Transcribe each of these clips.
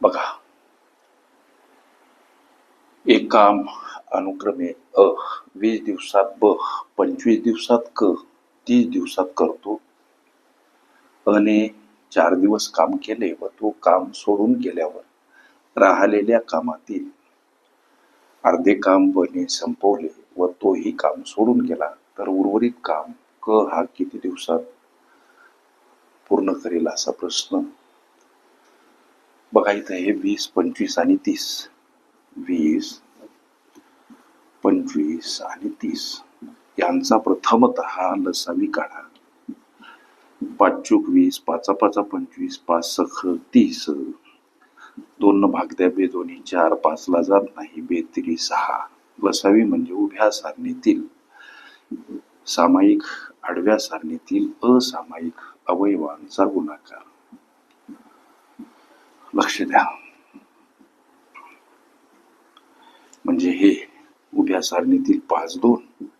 बघा. एक काम अनुक्रमे अ वीस दिवसात ब पंचवीस दिवसात क तीस दिवसात करतो. अने चार दिवस काम केले व तो काम सोडून गेल्यावर राहिलेल्या कामातील अर्धे काम बने संपवले व तोही काम सोडून गेला. तर उर्वरित काम क हा किती दिवसात पूर्ण करेल असा प्रश्न बघा इथं हे वीस पंचवीस आणि तीस. वीस पंचवीस आणि तीस. यांचा प्रथमत लसावी काढा. पाच चूक वीस पाचा पाचा पंचवीस पाच सख तीस. दोन भाग द्या बे दोन्ही. चार पाचला जात नाही बेतरी सहा. लसावी म्हणजे उभ्या सारणीतील सामायिक आडव्या सारणीतील असामायिक अवयवांचा गुणाकार. लक्ष द्या म्हणजे हे उभ्या सारणीतील पाच दोन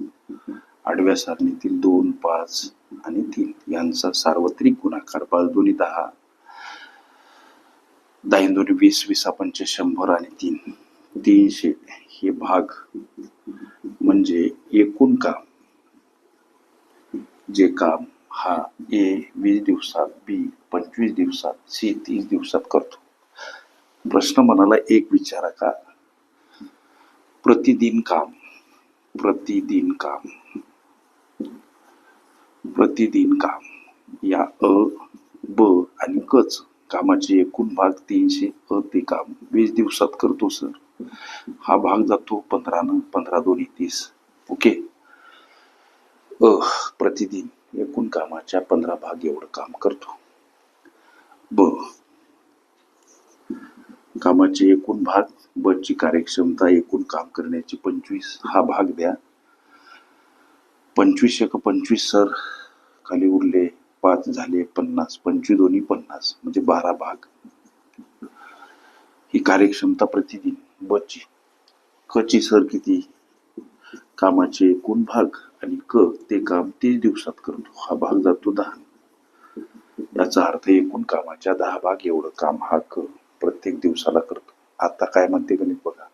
आडव्या सारणीतील दोन पाच आणि तीन. यांचा सार्वत्रिक गुणाकार पाच दोन्ही दहा. दहा दोन्ही वीस वीस पंच शंभर आणि तीन. तीनशे हे भाग म्हणजे एकूण काम. जे काम हा ए वीस दिवसात बी पंचवीस दिवसात सी तीस दिवसात करतो. प्रश्न मनाला एक विचारा का? प्रतिदिन काम प्रतिदिन काम प्रतिदिन काम. या अ ब आणि कच कामाचे एकूण भाग तीनशे अ ते काम. वीस दिवसात करतो सर. हा भाग जातो पंधरा न पंधरा दोन्ही तीस. ओके? अ प्रतिदिन एकूण कामाच्या पंधरा भाग एवढं काम करतो. ब कामाचे एकूण भाग बसची ची कार्यक्षमता एकूण काम करण्याची पंचवीस हा भाग द्या. पंचवीस एक पंचवीस सर खाली उरले पाच झाले पन्नास पंचवीस दोन्ही पन्नास म्हणजे बारा भाग. ही कार्यक्षमता प्रतिदिन बची ची क ची सर किती? कामाचे एकूण भाग आणि क ते काम तीस दिवसात करतो हा भाग जातो दहा. याचा अर्थ एकूण कामाच्या दहा भाग एवढं काम हा क. प्रत्येक दिवसाला करतो. आता काय म्हणते गणित बघा.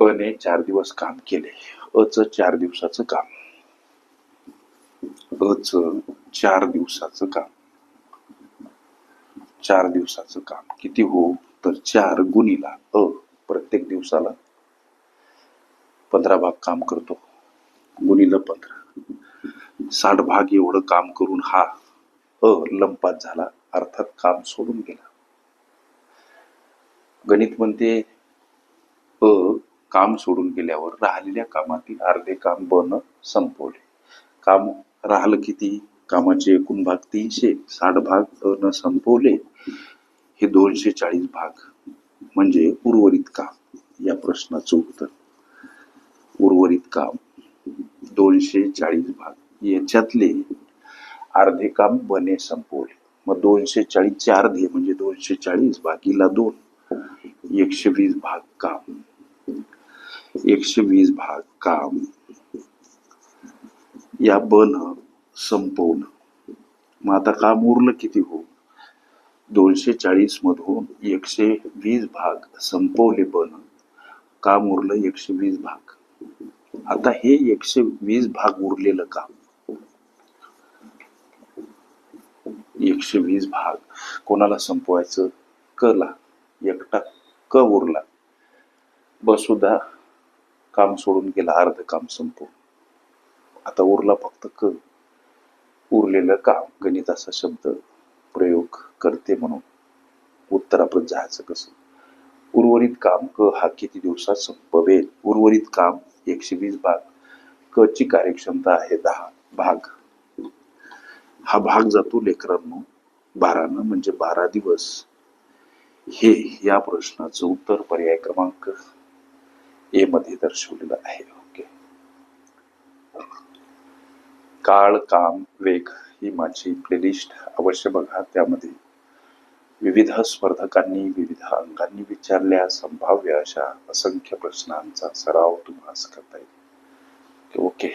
अने चार दिवस काम केले. अ च चार दिवसाचं काम. अ च चार दिवसाचं काम. चार दिवसाचं काम. किती हो? तर चार गुणीला अ प्रत्येक दिवसाला पंधरा भाग काम करतो. गुणीला पंधरा. साठ भाग एवढं काम करून हा अ लंपात झाला. अर्थात काम सोडून गेला. गणित म्हणते अ काम सोडून गेल्यावर राहिलेल्या कामातील अर्धे काम बन संपवले. काम राहिलं किती? कामाचे एकूण भाग तीनशे साठ भाग न संपवले. हे दोनशे चाळीस भाग म्हणजे उर्वरित काम. या प्रश्नाचं उत्तर. उर्वरित काम. दोनशे चाळीस भाग. याच्यातले अर्धे काम बने संपवले. मग दोनशे चाळीसचे अर्धे म्हणजे दोनशे चाळीस भागीला दोन. एकशे वीस भाग काम. एकशे वीस भाग काम. या बन संपवलं मग आता काम उरलं किती हो? दोनशे चाळीस मधून एकशे वीस भाग संपवले बन. काम उरलं एकशे वीस भाग. आता हे एकशे वीस भाग उरलेलं काम. एकशे वीस भाग. कोणाला संपवायचं? कला. एकटा क उरला. बसुद्धा काम सोडून गेला अर्ध काम संपवून आता उरला फक्त क. उरलेलं काम गणिताचा शब्द प्रयोग करते म्हणून. उत्तरापर्यंत जायचं कसं? उर्वरित काम क हा किती दिवसात संपवेल? उर्वरित काम एकशे वीस भाग. क ची कार्यक्षमता आहे दहा भाग. हा भाग जातो लेकरांनो. बारानं म्हणजे बारा दिवस. हे या प्रश्नाचं उत्तर पर्याय क्रमांक ए मध्ये दर्शवलेलं आहे. ओके काळ काम वेग ही माझी प्लेलिस्ट अवश्य बघा. त्यामध्ये विविध स्पर्धकांनी विविध अंगांनी विचारल्या संभाव्य अशा असंख्य प्रश्नांचा सराव तुम्हाला करता येईल. ओके